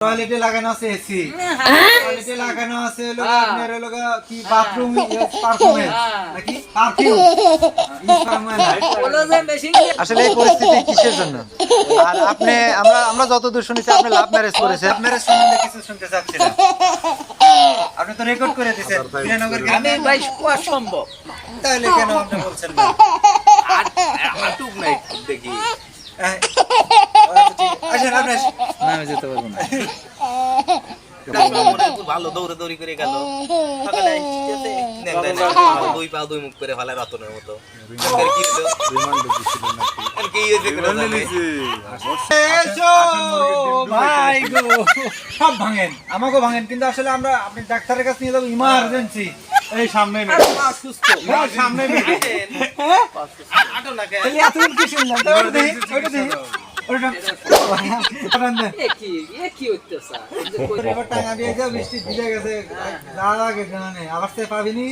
টয়লেটে লাগানো আছে এসি টয়লেটে লাগানো আছে হলো আপনার হলো কি বাথরুম পারফিউম নাকি পারফিউম আসলে এই পরিস্থিতি কিসের জন্য? আর আপনি আমরা আমরা যতদূর শুনেছি আপনি লাভ ম্যারেজ করেছেন। লাভ ম্যারেজ সম্বন্ধে কিছু শুনতে চাচ্ছিলাম। আপনি তো রেকর্ড করে দিয়েছেন বিরানগর আমি ভাই অসম্ভব তাহলে কেন আপনি বলছেন না? আর হাঁটুক নাই দেখি। হ্যাঁ। আসেন আপনি। না আমি যেতে পারব না। তারপর ভালো দৌড়ে দৌড়ি করে গেল। সকালে আসতেছে, ন্যাংটা ন্যাংটা, দুই পা দুই মুখ করে ফেলে রতনের মতো। এরপর কি হলো? আর কি হয়েছে কোনো জানে? এসো, ভাই গো। সব ভাঙেন আমাকে ভাঙেন কিন্তু আসলে আমরা আপনি ডাক্তারের কাছে নিয়ে যাব ইমার্জেন্সি এই সামনে মেয়ে। হ্যাঁ, সামনে হ্যাঁ? এবার টাঙা দিয়ে যাও, বৃষ্টি ভিজে গেছে। যা লাগে জানা আবার সে পাবিনি